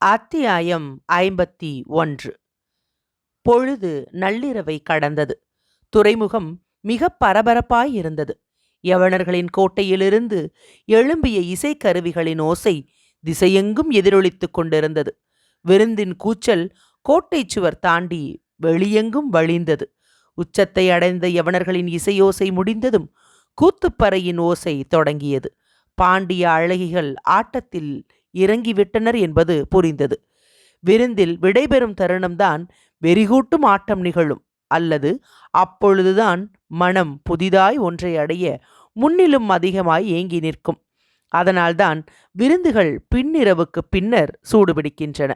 அத்தியாயம் ஐம்பத்தி ஒன்று. பொழுது நள்ளிரவை கடந்தது. துறைமுகம் மிக பரபரப்பாயிருந்தது யவனர்களின் கோட்டையிலிருந்து எழும்பிய இசைக்கருவிகளின் ஓசை திசையெங்கும் எதிரொலித்துக் கொண்டிருந்தது. விருந்தின் கூச்சல் கோட்டை சுவர் தாண்டி வெளியெங்கும் வழிந்தது. உச்சத்தை அடைந்த யவனர்களின் இசையோசை முடிந்ததும் கூத்துப்பறையின் ஓசை தொடங்கியது. பாண்டிய அழகிகள் ஆட்டத்தில் இறங்கிவிட்டனர் என்பது புரிந்தது. விருந்தில் விடைபெறும் தருணம்தான் வெறிகூட்டும் ஆட்டம் நிகழும். அல்லது அப்பொழுதுதான் மனம் புதிதாய் ஒன்றை அடைய முன்னிலும் அதிகமாய் ஏங்கி நிற்கும். அதனால்தான் விருந்துகள் பின்னிரவுக்கு பின்னர் சூடுபிடிக்கின்றன.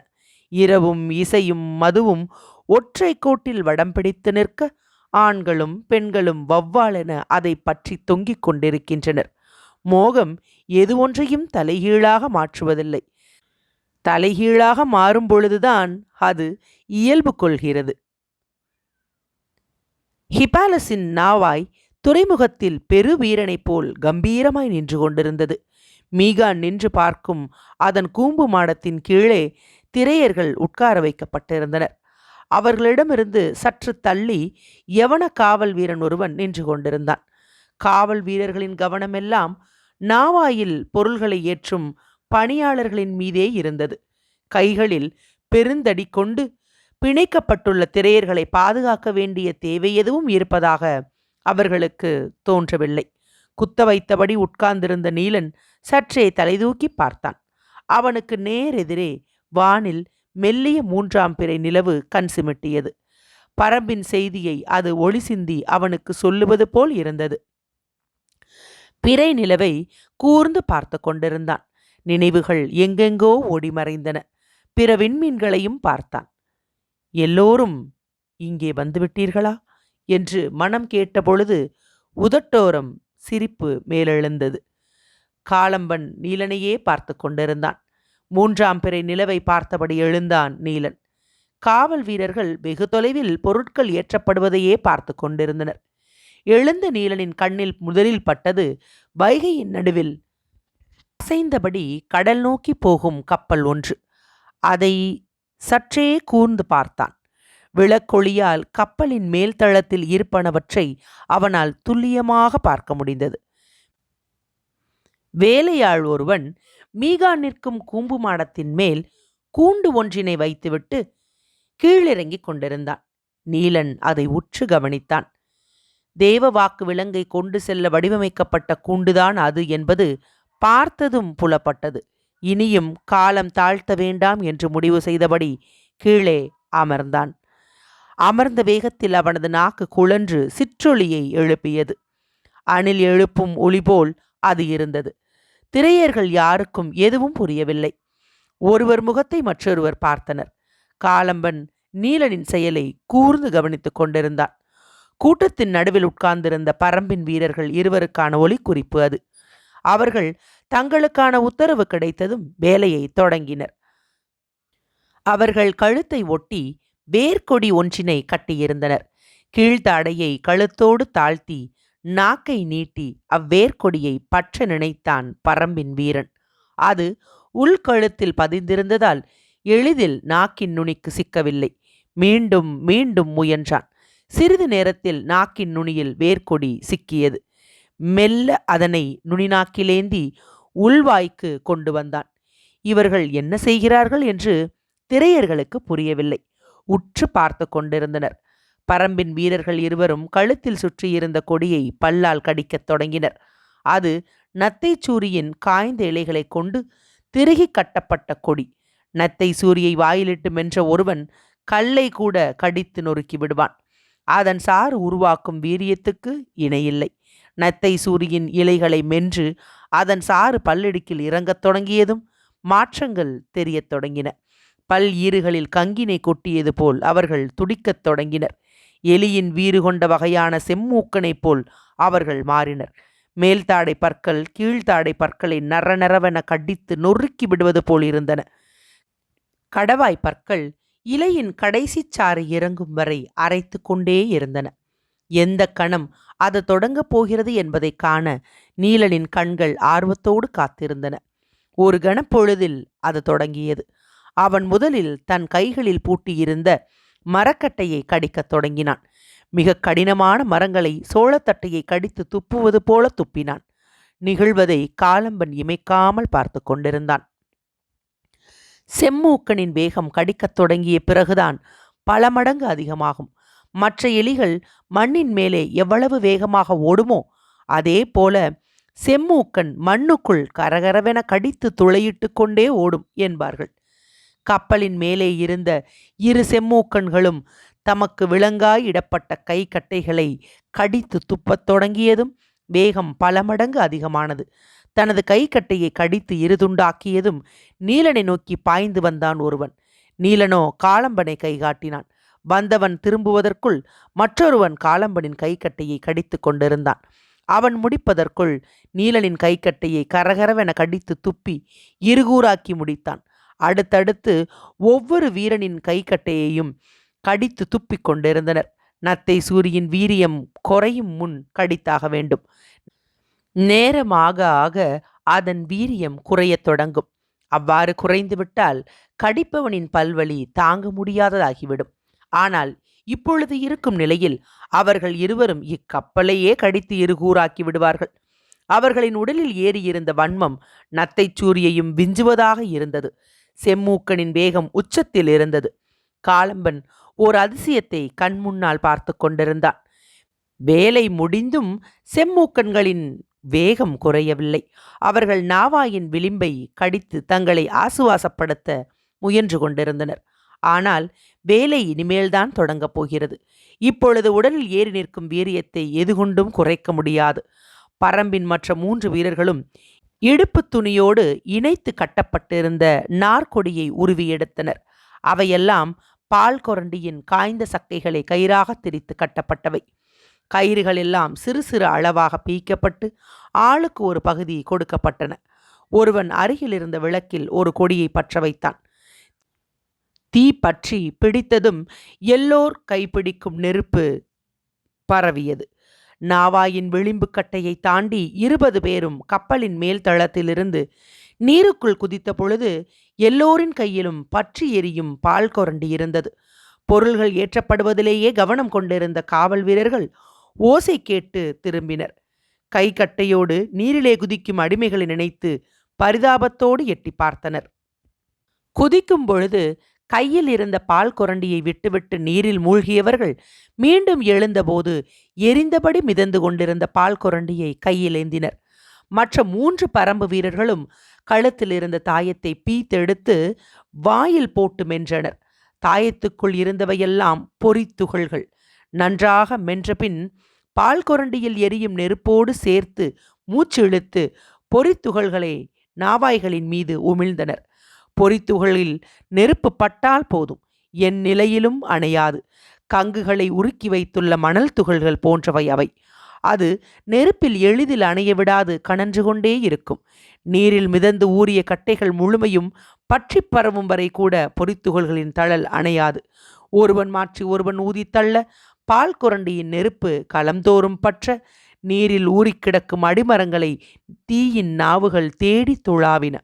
இரவும் இசையும் மதுவும் ஒற்றை கோட்டில் வடம் பிடித்து நிற்க ஆண்களும் பெண்களும் வவ்வாலென அதை பற்றி தொங்கிக் கொண்டிருக்கின்றனர். மோகம் எது ஒன்றையும் தலைகீழாக மாற்றுவதில்லை. தலைகீழாக மாறும் பொழுதுதான் அது இயல்பு கொள்கிறது. ஹிபாலஸின் நாவாய் துறைமுகத்தில் பெருவீரனைப் போல் கம்பீரமாய் நின்று கொண்டிருந்தது. மீகான் நின்று பார்க்கும் அதன் கூம்பு மாடத்தின் கீழே திரையர்கள் உட்கார வைக்கப்பட்டிருந்தனர். அவர்களிடமிருந்து சற்று தள்ளி யவன காவல் வீரன் ஒருவன் நின்று கொண்டிருந்தான். காவல் வீரர்களின் கவனமெல்லாம் நாவாயில் பொருள்களை ஏற்றும் பணியாளர்களின் மீதே இருந்தது. கைகளில் பெருந்தடி கொண்டு பிணைக்கப்பட்டுள்ள திரையர்களை பாதுகாக்க வேண்டிய தேவை எதுவும் இருப்பதாக அவர்களுக்கு தோன்றவில்லை. குத்த வைத்தபடி உட்கார்ந்திருந்த நீலன் சற்றே தலைதூக்கி பார்த்தான். அவனுக்கு நேரெதிரே வானில் மெல்லிய மூன்றாம் பிறை நிலவு கண் சிமிட்டியது. பரம்பின் செய்தியை அது ஒளி சிந்தி அவனுக்கு சொல்லுவது போல் இருந்தது. பிறை நிலவை கூர்ந்து பார்த்து கொண்டிருந்தான். நினைவுகள் எங்கெங்கோ ஓடிமறைந்தன பிற விண்மீன்களையும் பார்த்தான். எல்லோரும் இங்கே வந்துவிட்டீர்களா என்று மனம் கேட்டபொழுது உதட்டோரம் சிரிப்பு மேலெழுந்தது. காலம்பன் நீலனையே பார்த்து கொண்டிருந்தான். மூன்றாம் பிறை நிலவை பார்த்தபடி எழுந்தான் நீலன். காவல் வீரர்கள் வெகு தொலைவில் பொருட்கள் ஏற்றப்படுவதையே பார்த்து கொண்டிருந்தனர். எழுந்த நீலனின் கண்ணில் முதலில் பட்டது வைகையின் நடுவில். அசைந்தபடி கடல் நோக்கி போகும் கப்பல் ஒன்று. அதை சற்றே கூர்ந்து பார்த்தான். விளக்கொளியால் கப்பலின் மேல் தளத்தில் இருப்பனவற்றை அவனால் துல்லியமாக பார்க்க முடிந்தது. வேலையாள் ஒருவன் மீகா நிற்கும் கூம்பு மாடத்தின் மேல் கூண்டு ஒன்றினை வைத்துவிட்டு கீழிறங்கிக் கொண்டிருந்தான். நீலன் அதை உற்று கவனித்தான். தேவ வாக்கு விலங்கை கொண்டு செல்ல வடிவமைக்கப்பட்ட கூண்டுதான் அது என்பது பார்த்ததும் புலப்பட்டது. இனியும் காலம் தாழ்த்த வேண்டாம் என்று முடிவு செய்தபடி கீழே அமர்ந்தான். அமர்ந்த வேகத்தில் அவனது நாக்கு குழன்று சிற்றொளியை எழுப்பியது. அணில் எழுப்பும் ஒளி போல் அது இருந்தது. திரையர்கள் யாருக்கும் எதுவும் புரியவில்லை. ஒருவர் முகத்தை மற்றொருவர் பார்த்தனர். காலம்பன் நீலனின் செயலை கூர்ந்து கவனித்துக் கொண்டிருந்தான். கூட்டத்தின் நடுவில் உட்கார்ந்திருந்த பரம்பின் வீரர்கள் இருவருக்கான ஒலிக்குறிப்பு அது. அவர்கள் தங்களுக்கான உத்தரவு கிடைத்ததும் வேலையை தொடங்கினர். அவர்கள் கழுத்தை ஒட்டி வேர்க்கொடி ஒன்றினை கட்டியிருந்தனர். கீழ்த்தாடையை கழுத்தோடு தாழ்த்தி நாக்கை நீட்டி அவ்வேர்க்கொடியை பற்ற நினைத்தான் பரம்பின் வீரன். அது உள்கழுத்தில் பதிந்திருந்ததால் எளிதில் நாக்கின் நுனிக்கு சிக்கவில்லை. மீண்டும் மீண்டும் முயன்றான். சிறிது நேரத்தில் நாக்கின் நுனியில் வேர்க்கொடி சிக்கியது. மெல்ல அதனை நுனிநாக்கிலேந்தி உள்வாய்க்கு கொண்டு வந்தான். இவர்கள் என்ன செய்கிறார்கள் என்று திரையர்களுக்கு புரியவில்லை. உற்று பார்த்து கொண்டிருந்தனர். பரம்பின் வீரர்கள் இருவரும் கழுத்தில் சுற்றியிருந்த கொடியை பல்லால் கடிக்கத் தொடங்கினர். அது நத்தைச்சூரியின் காய்ந்த இலைகளைக் கொண்டு திருகி கட்டப்பட்ட கொடி. நத்தை சூரியை வாயிலிட்டு மென்ற ஒருவன் கல்லை கூட கடித்து நொறுக்கி விடுவான். அதன் சாறு உருவாக்கும் வீரியத்துக்கு இணையில்லை. நத்தை சூரியின் இலைகளை மென்று அதன் சாறு பல்லிடுக்கில் இறங்கத் தொடங்கியதும் மாற்றங்கள் தெரியத் தொடங்கின. பல் ஈறுகளில் கங்கினை கொட்டியது போல் அவர்கள் துடிக்கத் தொடங்கினர். எலியின் வீறு கொண்ட வகையான செம்மூக்கனைப் போல் அவர்கள் மாறினர். மேல்தாடை பற்கள் கீழ்த்தாடை பற்களை நரநரவென கடித்து நொறுக்கி விடுவது போல் இருந்தன. கடவாய் பற்கள் இலையின் கடைசிச் சாறு இறங்கும் வரை அரைத்து கொண்டே இருந்தன. எந்த கணம் அது தொடங்கப் போகிறது என்பதைக் காண நீலனின் கண்கள் ஆர்வத்தோடு காத்திருந்தன. ஒரு கணப்பொழுதில் அது தொடங்கியது. அவன் முதலில் தன் கைகளில் பூட்டியிருந்த மரக்கட்டையை கடிக்கத் தொடங்கினான். மிக கடினமான மரங்களை சோளத்தட்டையை கடித்து துப்புவது போல துப்பினான். நிகழ்வதை காலம்பன் இமைக்காமல் பார்த்து கொண்டிருந்தான். செம்மூக்கனின் வேகம் கடிக்கத் தொடங்கிய பிறகுதான் பல மடங்கு அதிகமாகும். மற்ற எலிகள் மண்ணின் மேலே எவ்வளவு வேகமாக ஓடுமோ அதே போல செம்மூக்கன் மண்ணுக்குள் கரகரவென கடித்து துளையிட்டு கொண்டே ஓடும் என்பார்கள். கப்பலின் மேலே இருந்த இரு செம்மூக்கன்களும் தமக்கு விலங்காய் இடப்பட்ட கை கட்டைகளை கடித்து துப்பத் தொடங்கியதும் வேகம் பல மடங்கு அதிகமானது. தனது கைக்கட்டையை கடித்து இருதுண்டாக்கியதும் நீலனை நோக்கி பாய்ந்து வந்தான் ஒருவன். நீலனோ காலம்பனை கைகாட்டினான். வந்தவன் திரும்புவதற்குள் மற்றொருவன் காலம்பனின் கைக்கட்டையை கடித்து கொண்டிருந்தான். அவன் முடிப்பதற்குள் நீலனின் கைக்கட்டையை கரகரவென கடித்து துப்பி இருகூறாக்கி முடித்தான். அடுத்தடுத்து ஒவ்வொரு வீரனின் கைக்கட்டையையும் கடித்து துப்பிக் கொண்டிருந்தனர். நத்தை சூரியின் வீரியம் குறையும் முன் கடித்தாக வேண்டும். நேரமாக ஆக அதன் வீரியம் குறையத் தொடங்கும். அவ்வாறு குறைந்துவிட்டால் கடிப்பவனின் பல்வலி தாங்க முடியாததாகிவிடும். ஆனால் இப்பொழுது இருக்கும் நிலையில் அவர்கள் இருவரும் இக்கப்பலையே கடித்து இருகூறாக்கி விடுவார்கள். அவர்களின் உடலில் ஏறியிருந்த வன்மம் நத்தை சூரியையும் விஞ்சுவதாக இருந்தது. செம்மூக்கனின் வேகம் உச்சத்தில் இருந்தது. காலம்பன் ஓர் அதிசயத்தை கண்முன்னால் பார்த்து கொண்டிருந்தான். வேலை முடிந்தும் செம்மூக்கன்களின் வேகம் குறையவில்லை. அவர்கள் நாவாயின் விளிம்பை கடித்து தங்களை ஆசுவாசப்படுத்த முயன்று கொண்டிருந்தனர். ஆனால் வேலை இனிமேல்தான் தொடங்கப் போகிறது. இப்பொழுது உடலில் ஏறி நிற்கும் வீரியத்தை எதுகொண்டும் குறைக்க முடியாது. பரம்பின் மற்ற மூன்று வீரர்களும் இடுப்பு துணியோடு இணைத்து கட்டப்பட்டிருந்த நார்கொடியை உருவி எடுத்தனர். அவையெல்லாம் பால் கொரண்டியின் காய்ந்த சக்கைகளை கயிறாக திரித்து கட்டப்பட்டவை. கயிறுகள் எல்லாம் சிறு சிறு அளவாக பீக்கப்பட்டு ஆளுக்கு ஒரு பகுதி கொடுக்கப்பட்டன. ஒருவன் அருகில் இருந்த விளக்கில் ஒரு கொடியை பற்ற வைத்தான். தீ பற்றி பிடித்ததும் எல்லோர் கைப்பிடிக்கும் நெருப்பு பரவியது. நாவாயின் விளிம்பு கட்டையை தாண்டி இருபது பேரும் கப்பலின் மேல் தளத்திலிருந்து நீருக்குள் குதித்த பொழுது எல்லோரின் கையிலும் பற்றி எரியும் பால் கொரண்டி இருந்தது பொருள்கள் ஏற்றப்படுவதிலேயே கவனம் கொண்டிருந்த காவல் வீரர்கள் ஓசை கேட்டு திரும்பினர். கை கட்டையோடு நீரிலே குதிக்கும் அடிமைகளை நினைத்து பரிதாபத்தோடு எட்டி பார்த்தனர். குதிக்கும் பொழுது கையில் இருந்த பால் குரண்டியை விட்டுவிட்டு நீரில் மூழ்கியவர்கள் மீண்டும் எழுந்தபோது எரிந்தபடி மிதந்து கொண்டிருந்த பால் குரண்டியை கையில் ஏந்தினர் மற்ற மூன்று பரம்பு வீரர்களும் கழுத்தில் இருந்த தாயத்தை பீத்தெடுத்து வாயில் போட்டு மென்றனர். தாயத்துக்குள் இருந்தவையெல்லாம் பொறித்துகள்கள். நன்றாக மென்றபின் பால் கொரண்டியில் எரியும் நெருப்போடு சேர்த்து மூச்சு இழுத்து பொறித்துகள்களை நாவாய்களின் மீது உமிழ்ந்தனர். பொறித்துகளில் நெருப்பு பட்டால் போதும் என் நிலையிலும் அணையாது. கங்குகளை உருக்கி வைத்துள்ள மணல் துகள்கள் போன்றவை அவை. அது நெருப்பில் எளிதில் அணைய விடாது கணன்று கொண்டே இருக்கும். நீரில் மிதந்து ஊறிய கட்டைகள் முழுமையும் பற்றி பரவும் வரை கூட பொறித்துகள்களின் தழல் அணையாது. ஒருவன் மாற்றி ஒருவன் ஊதித்தள்ள பால் குரண்டியின் நெருப்பு களம்தோறும் பற்ற நீரில் ஊறிக்கிடக்கும் அடிமரங்களை தீயின் நாவுகள் தேடி துழாவின.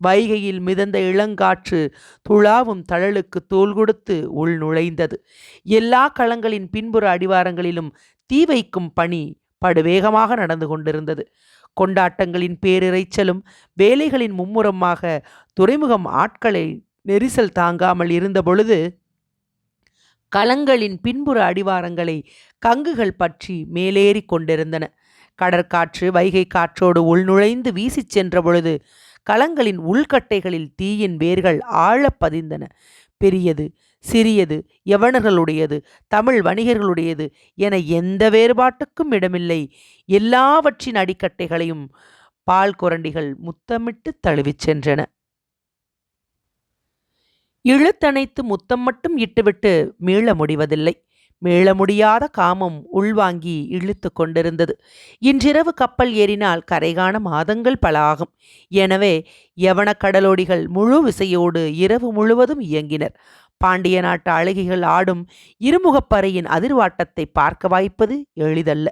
வைகையில் மிதந்த இளங்காற்று துளாவும் தழலுக்கு தோல் கொடுத்து உள் நுழைந்தது. எல்லா களங்களின் பின்புற அடிவாரங்களிலும் தீ வைக்கும் பணி படுவேகமாக நடந்து கொண்டிருந்தது. கொண்டாட்டங்களின் பேரிரைச்சலும் வேலைகளின் மும்முரமாக துறைமுகம் ஆட்களை நெரிசல் தாங்காமல் இருந்த பொழுது களங்களின் பின்புற அடிவாரங்களை கங்குகள் பற்றி மேலேறி கொண்டிருந்தன. கடற்காற்று வைகை காற்றோடு உள்நுழைந்து வீசிச் சென்ற பொழுது களங்களின் உள்கட்டைகளில் தீயின் வேர்கள் ஆழப் பதிந்தன. பெரியது சிறியது யவனர்களுடையது தமிழ் வணிகர்களுடையது என எந்த வேறுபாட்டுக்கும் இடமில்லை. எல்லாவற்றின் அடிக்கட்டைகளையும் பால் குரண்டிகள் முத்தமிட்டு தழுவிச் சென்றன. இழுத்தணைத்து முத்தம் மட்டும் இட்டுவிட்டு மீள முடிவதில்லை. மீள முடியாத காமம் உள்வாங்கி இழுத்து கொண்டிருந்தது. இன்றிரவு கப்பல் ஏறினால் கரைகாண மாதங்கள் பல ஆகும் எனவே யவன கடலோடிகள் முழு விசையோடு இரவு முழுவதும் இயங்கினர். பாண்டிய நாட்டு அழகிகள் ஆடும் இருமுகப்பறையின் அதிர்வாட்டத்தை பார்க்க வாய்ப்பது எளிதல்ல.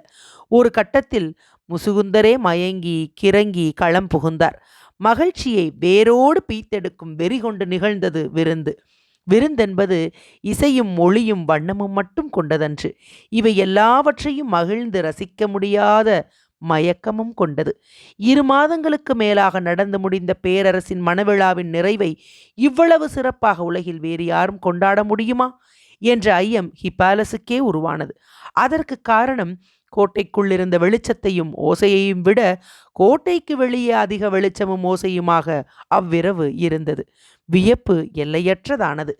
ஒரு கட்டத்தில் முசுகுந்தரே மயங்கி கிறங்கி களம் புகுந்தார். மகிழ்ச்சியை வேரோடு பீத்தெடுக்கும் வெறி கொண்டு நிகழ்ந்தது விருந்து. விருந்தென்பது இசையும் மொழியும் வண்ணமும் மட்டும் கொண்டதன்று. இவை எல்லாவற்றையும் மகிழ்ந்து ரசிக்க முடியாத மயக்கமும் கொண்டது. இரு மாதங்களுக்கு மேலாக நடந்து முடிந்த பேரரசின் மணவிழாவின் நிறைவை இவ்வளவு சிறப்பாக உலகில் வேறு யாரும் கொண்டாட முடியுமா? என்ற ஐயம் ஹிப்பாலஸுக்கே உருவானது. அதற்கு காரணம் கோட்டைக்குள்ளிருந்த வெளிச்சத்தையும் ஓசையையும் விட கோட்டைக்கு வெளியே அதிக வெளிச்சமும் ஓசையுமாக அவ்விரவு இருந்தது. வியப்பு எல்லையற்றதானது.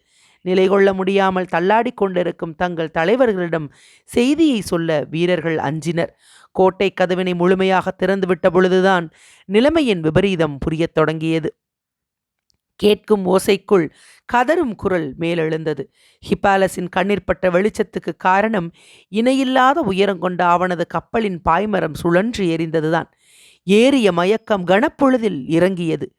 நிலை கொள்ள முடியாமல் தள்ளாடி கொண்டிருக்கும் தங்கள் தலைவர்களிடம் செய்தியை சொல்ல வீரர்கள் அஞ்சினர். கோட்டை கதவினை முழுமையாக திறந்துவிட்ட பொழுதுதான் நிலைமையின் விபரீதம் புரியத் தொடங்கியது. கேட்கும் ஓசைக்குள் கதறும் குரல் மேலெழுந்தது. ஹிப்பாலஸின் கண்ணிற்பட்ட வெளிச்சத்துக்கு காரணம் இணையில்லாத உயரம் கொண்ட அவனது கப்பலின் பாய்மரம் சுழன்று எரிந்ததுதான். ஏறிய மயக்கம் கனப்பொழுதில் இறங்கியது.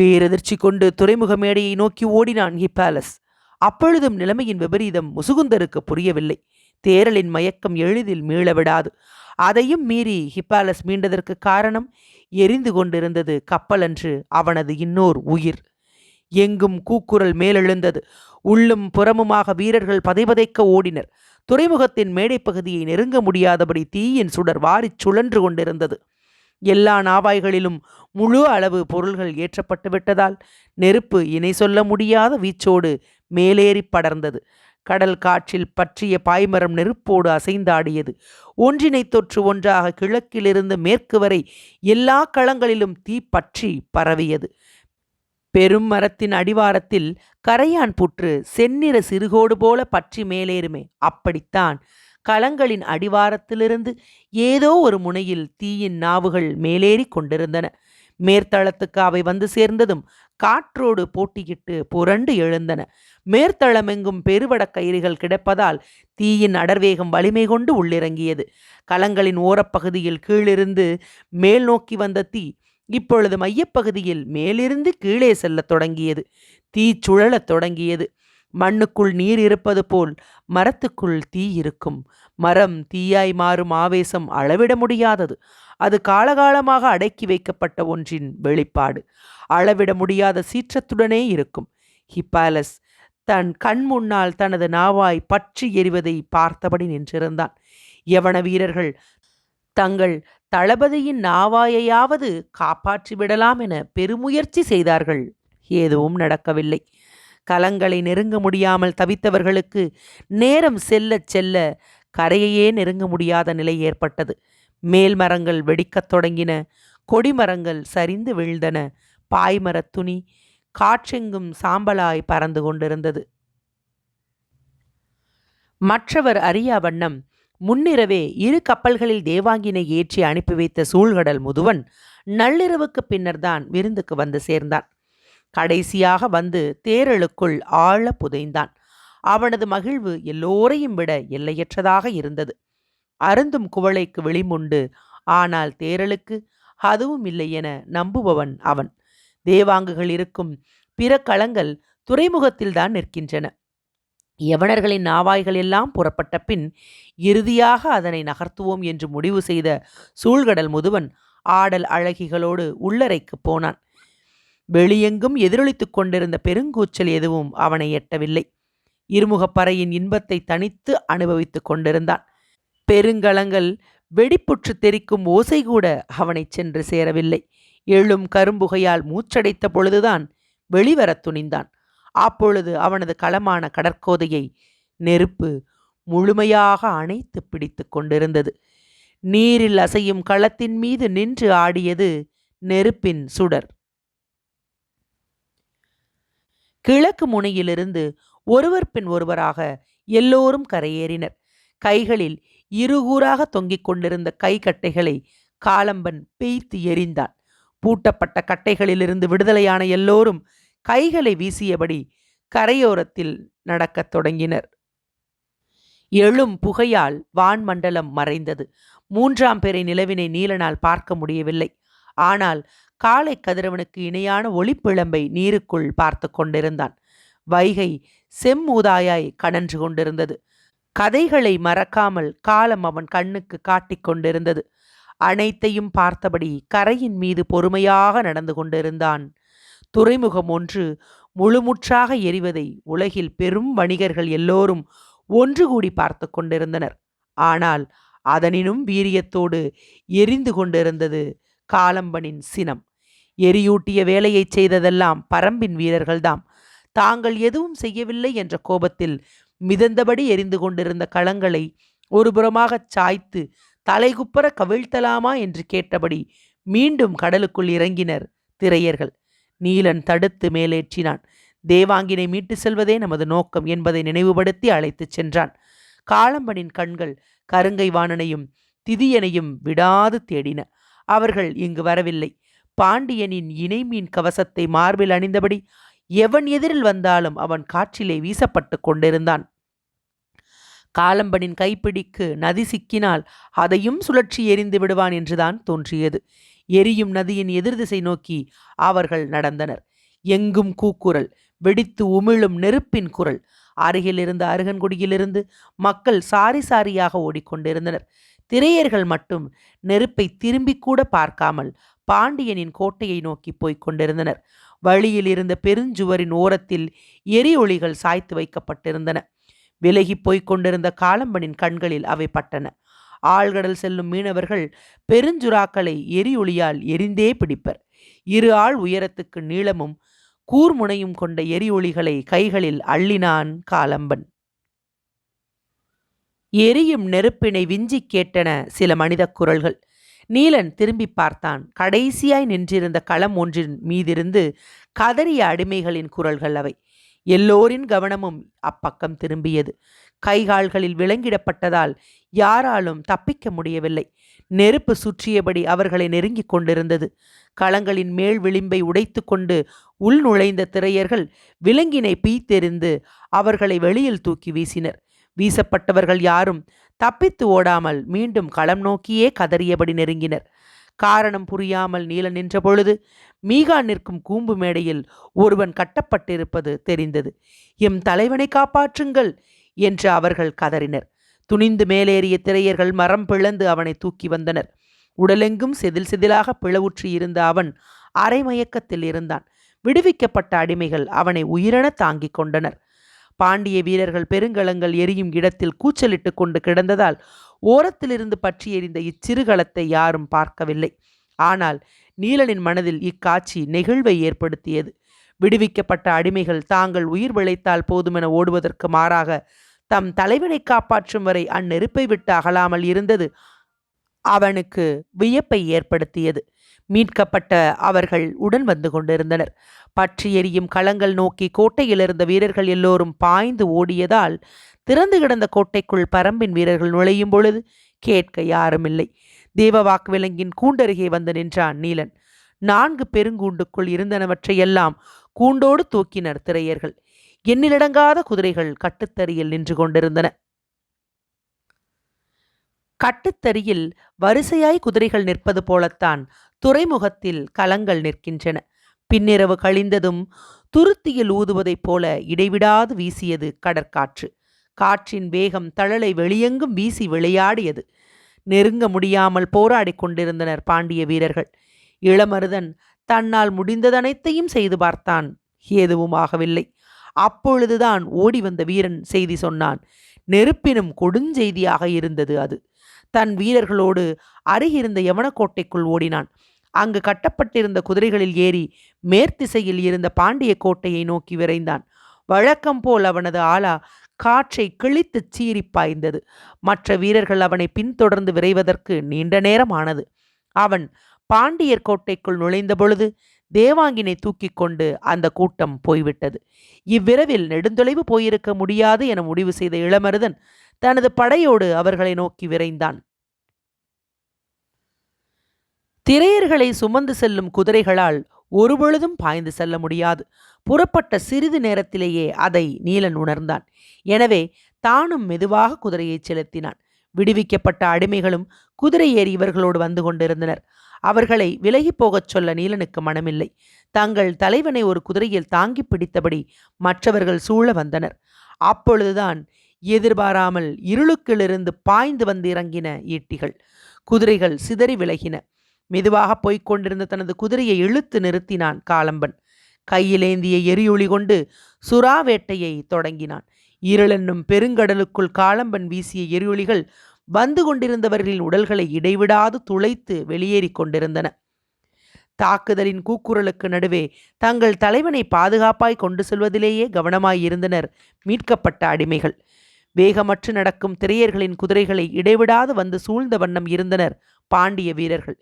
பேரதிர்ச்சி கொண்டு துறைமுக மேடையை நோக்கி ஓடினான் ஹிப்பாலஸ். அப்பொழுதும் நிலைமையின் விபரீதம் முசுகுந்தருக்கு புரியவில்லை. தேரலின் மயக்கம் எளிதில் மீளவிடாது. அதையும் மீறி ஹிப்பாலஸ் மீண்டதற்கு காரணம் எரிந்து கொண்டிருந்தது கப்பலன்று அவனது இன்னோர் உயிர். எங்கும் கூக்குரல் மேலெழுந்தது. உள்ளும் புறமுமாக வீரர்கள் பதைபதைக்க ஓடினர். துறைமுகத்தின் மேடைப்பகுதியை நெருங்க முடியாதபடி தீயின் சுடர் வாரிச் சுழன்று கொண்டிருந்தது. எல்லா நாவாய்களிலும் முழு அளவு பொருள்கள் ஏற்றப்பட்டு விட்டதால் நெருப்பு இணை சொல்ல முடியாத வீச்சோடு மேலேறி படர்ந்தது. கடல் காற்றில் பற்றிய பாய்மரம் நெருப்போடு அசைந்தாடியது. ஒன்றினை தொற்று ஒன்றாக கிழக்கிலிருந்து மேற்கு வரை எல்லா களங்களிலும் தீ பற்றி பரவியது. பெரும் மரத்தின் அடிவாரத்தில் கரையான் புற்று செந்நிற சிறுகோடு போல பற்றி மேலேறுமே. அப்படித்தான் களங்களின் அடிவாரத்திலிருந்து ஏதோ ஒரு முனையில் தீயின் நாவுகள் மேலேறி கொண்டிருந்தன. மேற்தளத்துக்கு அவை வந்து சேர்ந்ததும் காற்றோடு போட்டியிட்டு புரண்டு எழுந்தன. மேற்தளமெங்கும் பெருவட கயிறுகள் கிடப்பதால் தீயின் அடர்வேகம் வலிமை கொண்டு உள்ளிறங்கியது. கலங்களின் ஓரப்பகுதியில் கீழிருந்து மேல் நோக்கி வந்த தீ இப்பொழுது மையப்பகுதியில் மேலிருந்து கீழே செல்லத் தொடங்கியது. தீ சுழலத் தொடங்கியது. மண்ணுக்குள் நீர் இருப்பது போல் மரத்துக்குள் தீ இருக்கும். மரம் தீயாய் மாறும் ஆவேசம் அளவிட முடியாதது. அது காலகாலமாக அடக்கி வைக்கப்பட்ட ஒன்றின் வெளிப்பாடு. அளவிட முடியாத சீற்றத்துடனே இருக்கும். ஹிப்பாலஸ் தன் கண் முன்னால் தனது நாவாய் பற்றி எறிவதை பார்த்தபடி நின்றிருந்தான். யவன வீரர்கள் தங்கள் தளபதியின் நாவாயையாவது காப்பாற்றி விடலாம் என பெருமுயற்சி செய்தார்கள். எதுவும் நடக்கவில்லை. கலங்களை நெருங்க முடியாமல் தவித்தவர்களுக்கு நேரம் செல்ல செல்ல கரையையே நெருங்க முடியாத நிலை ஏற்பட்டது. மேல் மரங்கள் வெடிக்கத் தொடங்கின கொடிமரங்கள் சரிந்து வீழ்ந்தன பாய்மரத் துணி காற்றெங்கும் சாம்பலாய் பறந்து கொண்டிருந்தது. மற்றவர் அறியா வண்ணம் முன்னிரவே இரு கப்பல்களில் தேவாங்கினை ஏற்றி அனுப்பி வைத்த சூழ்கடல் முதுவன் நள்ளிரவுக்கு பின்னர்தான் விருந்துக்கு வந்து சேர்ந்தான். கடைசியாக வந்து தேரலுக்குள் ஆழ புதைந்தான். அவனது மகிழ்வு எல்லோரையும் விட எல்லையற்றதாக இருந்தது. அருந்தும் குவளைக்கு வெளிமுண்டு ஆனால் தேரலுக்கு அதுவும் இல்லை என நம்புபவன் அவன். தேவாங்குகள் இருக்கும் பிற களங்கள் துறைமுகத்தில்தான் நிற்கின்றன. யவனர்களின் நாவாய்கள் எல்லாம் புறப்பட்ட பின் இறுதியாக அதனை நகர்த்துவோம் என்று முடிவு செய்த சூழ்கடல் முதுவன் ஆடல் அழகிகளோடு உள்ளறைக்கு போனான். வெளியெங்கும் எதிரொலித்துக் கொண்டிருந்த பெருங்கூச்சல் எதுவும் அவனை எட்டவில்லை. இருமுகப்பறையின் இன்பத்தை தனித்து அனுபவித்துக் கொண்டிருந்தான். பெருங்கலங்கள் வெடிப்புற்று தெரிக்கும் ஓசை கூட அவனை சென்று சேரவில்லை. எழும் கரும்புகையால் மூச்சடைத்த பொழுதுதான் வெளிவரத் துணிந்தான். அப்பொழுது அவனது களமான கடற்கோதையை நெருப்பு முழுமையாக அணைத்து பிடித்து கொண்டிருந்தது. நீரில் அசையும் களத்தின் மீது நின்று ஆடியது நெருப்பின் சுடர். கிழக்கு முனையிலிருந்து ஒருவர் பின் ஒருவராக எல்லோரும் கரையேறினர். கைகளில் இருகூறாக தொங்கிக் கொண்டிருந்த கைக்கட்டைகளை காலம்பன் பெய்த்து எறிந்தான். பூட்டப்பட்ட கட்டைகளிலிருந்து விடுதலையான எல்லோரும் கைகளை வீசியபடி கரையோரத்தில் நடக்கத் தொடங்கினர். எழும் புகையால் வான்மண்டலம் மறைந்தது. மூன்றாம் பேரை நிலவினை நீலனால் பார்க்க முடியவில்லை. ஆனால் காலை கதிரவனுக்கு இணையான ஒளிப்பிழம்பை நீருக்குள் பார்த்து கொண்டிருந்தான். வைகை செம்மூதாயாய் கனன்று கொண்டிருந்தது. கதைகளை மறக்காமல் காலம் அவன் கண்ணுக்கு காட்டிக் கொண்டிருந்தது. அனைத்தையும் பார்த்தபடி கரையின் மீது பொறுமையாக நடந்து கொண்டிருந்தான். துறைமுகம் ஒன்று முழுமுற்றாக எரிவதை உலகில் பெரும் வணிகர்கள் எல்லோரும் ஒன்று கூடி பார்த்து கொண்டிருந்தனர். ஆனால் அதனினும் வீரியத்தோடு எரிந்து கொண்டிருந்தது காலம்பனின் சினம். எரியூட்டிய வேலையைச் செய்ததெல்லாம் பரம்பின் வீரர்கள்தாம். தாங்கள் எதுவும் செய்யவில்லை என்ற கோபத்தில் மிதந்தபடி எரிந்து கொண்டிருந்த களங்களை ஒருபுறமாகச் சாய்த்து தலைகுப்பர கவிழ்த்தலாமா என்று கேட்டபடி மீண்டும் கடலுக்குள் இறங்கினர் திரையர்கள். நீலன் தடுத்து மேலேற்றினான். தேவாங்கினை மீட்டு செல்வதே நமது நோக்கம் என்பதை நினைவுபடுத்தி அழைத்துச் சென்றான். காளம்பனின் கண்கள் கருங்கை வாணனையும் திதியனையும் விடாது தேடின. அவர்கள் இங்கு வரவில்லை. பாண்டியனின் இணைமீன் கவசத்தை மார்பில் அணிந்தபடி எவன் எதிரில் வந்தாலும் அவன் காற்றிலே வீசப்பட்டு கொண்டிருந்தான். காலம்பனின் கைப்பிடிக்கு நதி சிக்கினால் அதையும் சுழற்சி எரிந்து விடுவான் என்றுதான் தோன்றியது. எரியும் நதியின் எதிர்திசை நோக்கி அவர்கள் நடந்தனர். எங்கும் கூக்குரல் வெடித்து உமிழும் நெருப்பின் குரல். அருகில் இருந்த அருகன்குடியிலிருந்து மக்கள் சாரி சாரியாக ஓடிக்கொண்டிருந்தனர். திரையர்கள் மட்டும் நெருப்பை திரும்பி கூட பார்க்காமல் பாண்டியனின் கோட்டையை நோக்கி போய்க் கொண்டிருந்தனர். வழியில் இருந்த பெருஞ்சுவரின் ஓரத்தில் எரி ஒளிகள் சாய்த்து வைக்கப்பட்டிருந்தன. விலகி போய்க் கொண்டிருந்த காலம்பனின் கண்களில் அவை பட்டன. ஆழ்கடல் செல்லும் மீனவர்கள் பெருஞ்சுறாக்களை எரி ஒளியால் எரிந்தே பிடிப்பர். இரு ஆள் உயரத்துக்கு நீளமும் கூர்முனையும் கொண்ட எரி ஒளிகளை கைகளில் அள்ளினான் காலம்பன். எரியும் நெருப்பினை விஞ்சி கேட்டன சில மனித குரல்கள். நீலன் திரும்பி பார்த்தான். கடைசியாய் நின்றிருந்த களம் ஒன்றின் மீதிருந்து கதறிய அடிமைகளின் குரல்கள் அவை. எல்லோரின் கவனமும் அப்பக்கம் திரும்பியது. கைகால்களில் விலங்கிடப்பட்டதால் யாராலும் தப்பிக்க முடியவில்லை. நெருப்பு சுற்றியபடி அவர்களை நெருங்கிக் கொண்டிருந்தது. களங்களின் மேல் விளிம்பை உடைத்து கொண்டு உள் நுழைந்த திரையர்கள் விலங்கினை பீத்தெறிந்து அவர்களை வெளியில் தூக்கி வீசினர். வீசப்பட்டவர்கள் யாரும் தப்பித்து ஓடாமல் மீண்டும் களம் நோக்கியே கதறியபடி நெருங்கினர். காரணம் புரியாமல் நீல நின்ற பொழுது மீகா நிற்கும் கூம்பு மேடையில் ஒருவன் கட்டப்பட்டிருப்பது தெரிந்தது. எம் தலைவனை காப்பாற்றுங்கள் என்று அவர்கள் கதறினர். துணிந்து மேலேறிய திரையர்கள் மரம் பிளந்து அவனை தூக்கி வந்தனர். உடலெங்கும் செதில் செதிலாக பிளவுற்றி இருந்த அவன் அரைமயக்கத்தில் இருந்தான். விடுவிக்கப்பட்ட அடிமைகள் அவனை உயிரென தாங்கிக் கொண்டனர். பாண்டிய வீரர்கள் பெருங்கலங்கள் எரியும் இடத்தில் கூச்சலிட்டு கொண்டு கிடந்ததால் ஓரத்திலிருந்து பற்றி எறிந்த இச்சிறுகலத்தை யாரும் பார்க்கவில்லை. ஆனால் நீலனின் மனதில் இக்காட்சி நெகிழ்வை ஏற்படுத்தியது. விடுவிக்கப்பட்ட அடிமைகள் தாங்கள் உயிர் விளைத்தால் போதுமென ஓடுவதற்கு மாறாக தம் தலைவனை காப்பாற்றும் வரை அந்நெருப்பை விட்டு அகலாமல் இருந்தது அவனுக்கு வியப்பை ஏற்படுத்தியது. மீட்கப்பட்ட அவர்கள் உடன் வந்து கொண்டிருந்தனர். பற்றி எரியும் களங்கள் நோக்கி கோட்டையில் இருந்த வீரர்கள் எல்லோரும் பாய்ந்து ஓடியதால் திறந்து கிடந்த கோட்டைக்குள் பரம்பின் வீரர்கள் நுழையும் பொழுது கேட்க யாருமில்லை. தேவவாக்கு விலங்கின் கூண்டருகே வந்து நின்றான் நீலன். நான்கு பெருங்கூண்டுக்குள் இருந்தனவற்றையெல்லாம் கூண்டோடு தூக்கினர் திரையர்கள். எண்ணிலடங்காத குதிரைகள் கட்டுத்தறியில் நின்று கொண்டிருந்தன. கட்டுத்தறியில் வரிசையாய் குதிரைகள் நிற்பது போலத்தான் துறைமுகத்தில் கலங்கள் நிற்கின்றன. பின்னிரவு கழிந்ததும் துருத்தியில் ஊதுவதைப் போல இடைவிடாது வீசியது கடற்காற்று. காற்றின் வேகம் தழலை வெளியெங்கும் வீசி விளையாடியது. நெருங்க முடியாமல் போராடி கொண்டிருந்தனர் பாண்டிய வீரர்கள். இளமருதன் தன்னால் முடிந்ததனைத்தையும் செய்து பார்த்தான். ஏதுவும் ஆகவில்லை அப்பொழுதுதான் ஓடி வந்த வீரன் செய்தி சொன்னான். நெருப்பினும் கொடுஞ்செய்தியாக இருந்தது அது. தன் வீரர்களோடு அருகிருந்த யவனக்கோட்டைக்குள் ஓடினான். அங்கு கட்டப்பட்டிருந்த குதிரைகளில் ஏறி மேற்திசையில் இருந்த பாண்டிய கோட்டையை நோக்கி விரைந்தான். வழக்கம் போல் அவனது ஆலா காற்றை கிழித்து சீறி பாய்ந்தது. மற்ற வீரர்கள் அவனை பின்தொடர்ந்து விரைவதற்கு நீண்ட நேரம் ஆனது அவன் பாண்டியர் கோட்டைக்குள் நுழைந்த பொழுது தேவாங்கினை தூக்கி கொண்டு அந்த கூட்டம் போய்விட்டது. இவ்விரவில் நெடுந்தொலைவு போயிருக்க முடியாது என முடிவு செய்த இளமருதன் தனது படையோடு அவர்களை நோக்கி விரைந்தான். திரையர்களை சுமந்து செல்லும் குதிரைகளால் ஒருபொழுதும் பாய்ந்து செல்ல முடியாது. புறப்பட்ட சிறிது நேரத்திலேயே அதை நீலன் உணர்ந்தான். எனவே தானும் மெதுவாக குதிரையை செலுத்தினான். விடுவிக்கப்பட்ட அடிமைகளும் குதிரை ஏறி இவர்களோடு வந்து கொண்டிருந்தனர். அவர்களை விலகி போகச் சொல்ல நீலனுக்கு மனமில்லை. தங்கள் தலைவனை ஒரு குதிரையில் தாங்கி பிடித்தபடி மற்றவர்கள் சூழ வந்தனர். அப்பொழுதுதான் எதிர்பாராமல் இருளுக்கிலிருந்து பாய்ந்து வந்து இறங்கின ஈட்டிகள். குதிரைகள் சிதறி விலகின. மெதுவாக போய்க் கொண்டிருந்த தனது குதிரையை இழுத்து நிறுத்தினான் காலம்பன். கையிலேந்திய எரியுளி கொண்டு சுறா வேட்டையை தொடங்கினான். இருளென்னும் பெருங்கடலுக்குள் காலம்பன் வீசிய எரியுளிகள் வந்து கொண்டிருந்தவர்களின் உடல்களை இடைவிடாது துளைத்து வெளியேறிக் கொண்டிருந்தன. தாக்குதலின் கூக்குரலுக்கு நடுவே தங்கள் தலைவனை பாதுகாப்பாய் கொண்டு செல்வதிலேயே கவனமாயிருந்தனர் மீட்கப்பட்ட அடிமைகள். வேகமற்று நடக்கும் திரையர்களின் குதிரைகளை இடைவிடாது வந்து சூழ்ந்த வண்ணம் இருந்தனர் பாண்டிய வீரர்கள்.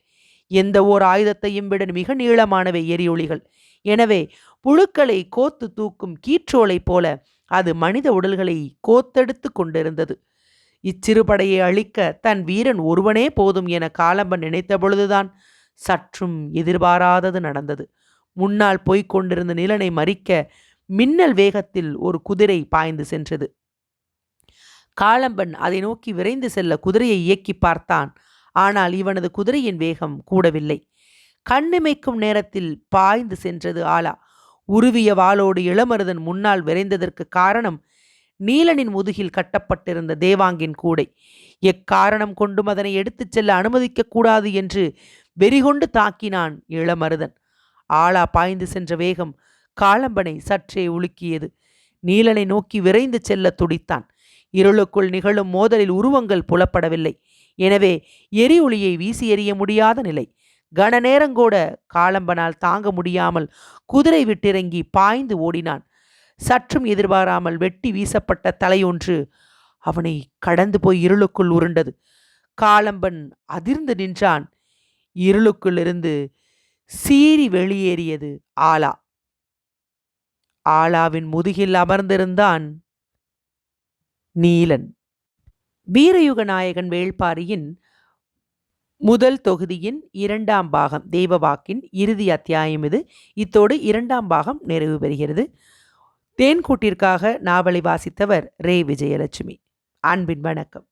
எந்த ஓர் ஆயுதத்தையும் விட மிக நீளமானவை எரிஒளிகள் எனவே புழுக்களை கோத்து தூக்கும் கீற்றோலை போல அது மனித உடல்களை கோத்தெடுத்து கொண்டிருந்தது. இச்சிறுபடையை அழிக்க தன் வீரன் ஒருவனே போதும் என காலம்பன் நினைத்த பொழுதுதான் சற்றும் எதிர்பாராதது நடந்தது. முன்னால் போய்க் கொண்டிருந்த நிலனை மறிக்க மின்னல் வேகத்தில் ஒரு குதிரை பாய்ந்து சென்றது. காலம்பன் அதை நோக்கி விரைந்து செல்ல குதிரையை இயக்கி பார்த்தான். ஆனால் இவனது குதிரையின் வேகம் கூடவில்லை. கண்ணிமைக்கும் நேரத்தில் பாய்ந்து சென்றது ஆலா. உருவிய வாளோடு இளமருதன் முன்னால் விரைந்ததற்கு காரணம் நீலனின் முதுகில் கட்டப்பட்டிருந்த தேவாங்கின் கூடை. எக்காரணம் கொண்டும் அதனை எடுத்துச் செல்ல அனுமதிக்க கூடாது என்று வெறிகொண்டு தாக்கினான் இளமருதன். ஆளா பாய்ந்து சென்ற வேகம் காலம்பனை சற்றே உலுக்கியது. நீலனை நோக்கி விரைந்து செல்ல துடித்தான். இருளுக்குள் நிகழும் மோதலில் உருவங்கள் புலப்படவில்லை. எனவே எரி ஒளியை வீசி எறிய முடியாத நிலை. கன நேரங்கூட காலம்பனால் தாங்க முடியாமல் குதிரை விட்டிறங்கி பாய்ந்து ஓடினான். சற்றும் எதிர்பாராமல் வெட்டி வீசப்பட்ட தலையொன்று அவனை கடந்து போய் இருளுக்குள் உருண்டது. காலம்பன் அதிர்ந்து நின்றான். இருளுக்குள்ளிருந்து சீறி வெளியேறியது ஆலா. ஆலாவின் முதுகில் அமர்ந்திருந்தான் நீலன். வீரயுக நாயகன் வேள்பாரியின் முதல் தொகுதியின் இரண்டாம் பாகம் தெய்வவாக்கின் இறுதி அத்தியாயம் இது. இத்தோடு இரண்டாம் பாகம் நிறைவு பெறுகிறது. தேன்கூட்டிற்காக நாவலை வாசித்தவர் ரே. விஜயலட்சுமி. அன்பின் வணக்கம்.